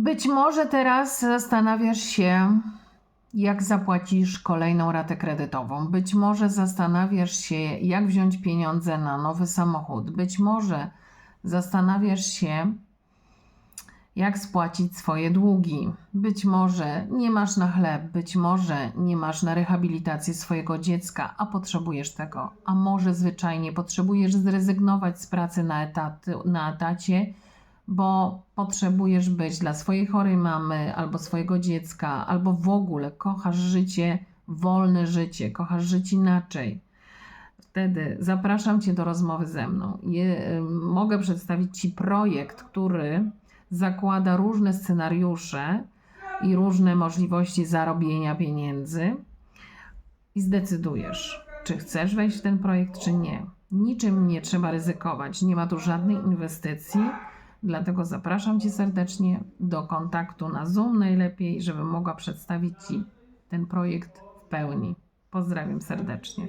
Być może teraz zastanawiasz się, jak zapłacisz kolejną ratę kredytową. Być może zastanawiasz się, jak wziąć pieniądze na nowy samochód. Być może zastanawiasz się, jak spłacić swoje długi. Być może nie masz na chleb, być może nie masz na rehabilitację swojego dziecka, a potrzebujesz tego. A może zwyczajnie potrzebujesz zrezygnować z pracy na, etaty, na etacie, bo potrzebujesz być dla swojej chorej mamy albo swojego dziecka, albo w ogóle kochasz życie, wolne życie, kochasz żyć inaczej. Wtedy zapraszam Cię do rozmowy ze mną. Je, y, mogę przedstawić Ci projekt, który zakłada różne scenariusze i różne możliwości zarobienia pieniędzy i zdecydujesz, czy chcesz wejść w ten projekt, czy nie. Niczym nie trzeba ryzykować, nie ma tu żadnej inwestycji, dlatego zapraszam Cię serdecznie do kontaktu na Zoom najlepiej, żebym mogła przedstawić Ci ten projekt w pełni. Pozdrawiam serdecznie.